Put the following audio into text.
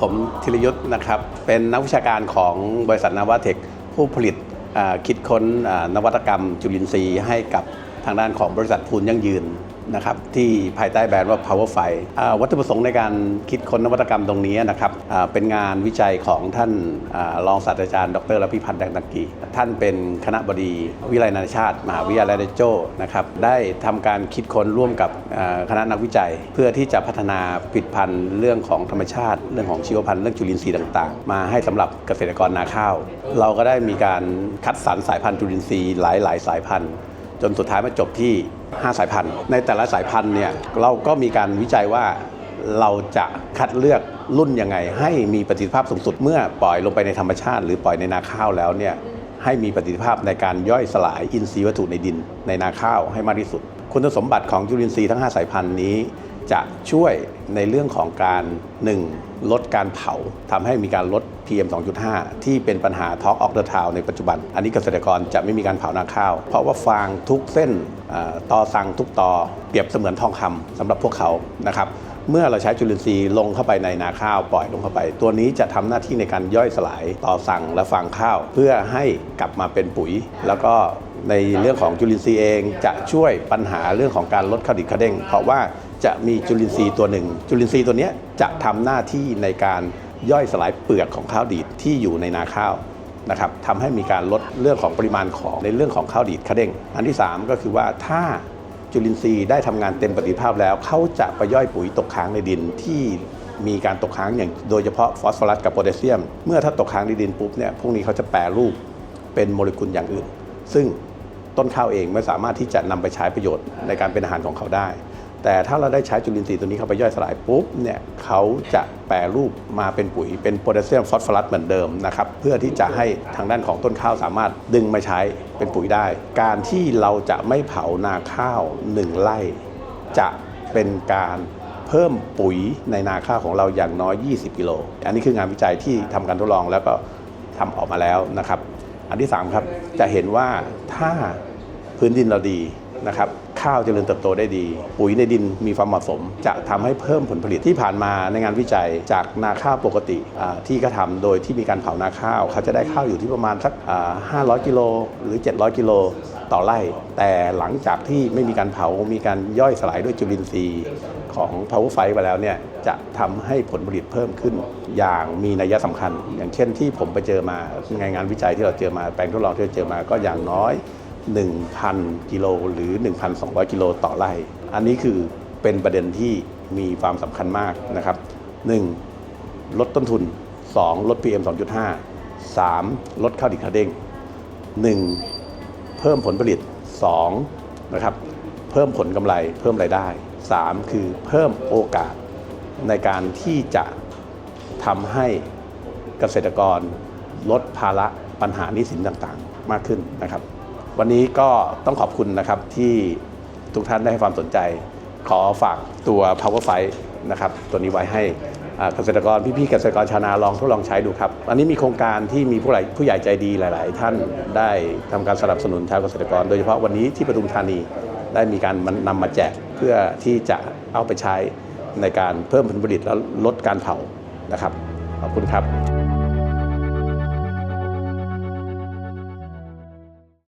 ผมธีรยุทธ์นะครับ เป็นนักวิชาการของบริษัทนวเทค ผู้ผลิตคิดค้นนวัตกรรมจุลินทรีย์ให้กับทางด้านของบริษัทพูนยั่งยืน นะครับที่ภายใต้แบรนด์ว่า Power f i วัตถุประสงค์ในการคิดค้นนวัตกรรมตรงนี้นะครับเป็นงานวิจัยของท่านรองศาสตราจารย์ดรรพิพัฒน์แดงตังกี ท่านเป็นคณะบดีวิทยาลัยนานาชาติมหาวิทยาลัยเดโจนะครับได้ทำการคิดค้นร่วมกับคณะนักวิจัย เพื่อที่จะพัฒนาผลิตภัณฑ์เรื่องของธรรมชาติ เรื่องของชีวพันธุ์เรื่องจุลินทรีย์ต่างๆ มาให้สำหรับเกษตรกรนาข้าว เราก็ได้มีการคัดสรรสายพันธุ์จุลินทรีย์หลาย ๆ สายพันธุ์ จนสุดท้ายมาจบที่ 5 สายพันธุ์ ในแต่ละสายพันธุ์เนี่ยเราก็มีการวิจัยว่าเราจะคัดเลือกรุ่นยังไง ให้มีประสิทธิภาพสูงสุดเมื่อปล่อยลงไปในธรรมชาติ หรือปล่อยในนาข้าวแล้วเนี่ยให้มีประสิทธิภาพในการย่อยสลายอินทรีย์วัตถุในดินในนาข้าวให้มากที่สุด คุณสมบัติของจุลินทรีย์ทั้ง 5 สายพันธุ์นี้ จะช่วยในเรื่องของการ 1. ลดการเผาทำให้มีการลด PM 2.5 ที่เป็นปัญหา Talk of the Town ในปัจจุบัน อันนี้เกษตรกรจะไม่มีการเผานาข้าว เพราะว่าฟางทุกเส้นเออสั่งทุกต่อเปรียบเสมือนทองคำสำหรับพวกเขานะครับเมื่อเราใช้จุลินทรีย์ลงเข้าไปในนาข้าวปล่อยลงเข้าไป ตัวนี้จะทำหน้าที่ในการย่อยสลายต่อสั่งและฟางข้าว เพื่อให้กลับมาเป็นปุ๋ย แล้วก็ในเรื่องของจุลินทรีย์เองจะช่วยปัญหาเรื่องของการลดข้าวดิบข้าเด้งเพราะว่าจะมีจุลินทรีย์ตัวหนึ่ง จุลินทรีย์ตัวนี้จะทำหน้าที่ในการ ย่อยสลายเปลือกของข้าวดีดที่อยู่ในนาข้าวนะครับทำให้มีการลดเรื่องของปริมาณของในเรื่องของข้าวดีดข้าเด้ง อันที่ 3 ก็คือว่าถ้าจุลินทรีย์ได้ทำงานเต็มประสิทธิภาพแล้ว เขาจะไปย่อยปุ๋ยตกค้างในดินที่มีการตกค้างอย่างโดยเฉพาะฟอสฟอรัสกับโพแทสเซียม เมื่อถ้าตกค้างในดินปุ๊บเนี่ยพวกนี้เขาจะแปรรูปเป็นโมเลกุลอย่างอื่น ซึ่งต้นข้าวเองไม่สามารถที่จะนำไปใช้ประโยชน์ในการเป็นอาหารของเขาได้ แต่ถ้าเราได้ใช้จุลินทรีย์ตัวนี้เข้าไปย่อยสลายปุ๊บเนี่ยเขาจะแปรรูปมาเป็นปุ๋ยเป็นโพแทสเซียมฟอสฟอรัสเหมือนเดิมนะครับเพื่อที่จะให้ทางด้านของต้นข้าวสามารถดึงมาใช้เป็นปุ๋ยได้ การที่เราจะไม่เผานาข้าวหนึ่งไร่ จะเป็นการเพิ่มปุ๋ยในนาข้าวของเราอย่างน้อย 20 กิโล อันนี้คืองานวิจัยที่ทำการทดลองแล้วก็ทำออกมาแล้วนะครับ อันที่ 3 ครับ จะเห็นว่าถ้าพื้นดินเราดีนะครับ ข้าวเจริญเติบโตได้ดี ปุ๋ยในดินมีความเหมาะสม จะทำให้เพิ่มผลผลิตที่ผ่านมาในงานวิจัยจากนาข้าวปกติที่ก็ทำโดยที่มีการเผานาข้าว เขาจะได้ข้าวอยู่ที่ประมาณสัก 500 กิโลหรือ 700 กิโลต่อไร่ แต่หลังจากที่ไม่มีการเผา มีการย่อยสลายด้วยจุลินทรีย์ของ Power f i ไปแล้วเนี่ยจะทำให้ผลผลิตเพิ่มขึ้นอย่างมีนัยสำคัญ อย่างเช่นที่ผมไปเจอมาในงานวิจัยที่เราเจอมาแปลงทดลองที่เราเจอมาก็อย่างน้อย 1,000 กิโลหรือ 1,200 กิโลต่อไร่ อันนี้คือเป็นประเด็นที่มีความสำคัญมากนะครับ 1. ลดต้นทุน 2. ลด PM 2.5 3. ลดข้าวดิบข้าวเด้ง 1. เพิ่มผลผลิต 2. นะครับ เพิ่มผลกำไรเพิ่มรายได้ 3. คือเพิ่มโอกาสในการที่จะทำให้เกษตรกรลดภาระปัญหาหนี้สินต่างๆ มากขึ้นนะครับ วันนี้ก็ต้องขอบคุณนะครับที่ทุกท่านได้ให้ความสนใจ ขอฝากตัว Power f i นะครับตัวนี้ไว้ให้เกษตรกรพี่ๆเกษตรกรชาวนาลองทดลองใช้ดูครับ อันนี้มีโครงการที่มีผู้ใหญ่ผู้ใหญ่ใจดีหลาย ๆ ท่านได้ทำการสนับสนุนชาวเกษตรกร โดยเฉพาะวันนี้ที่ปทุมธานีได้มีการนำมาแจกเพื่อที่จะเอาไปใช้ในการเพิ่มผลผลิตและลดการเผานะครับ ขอบคุณครับ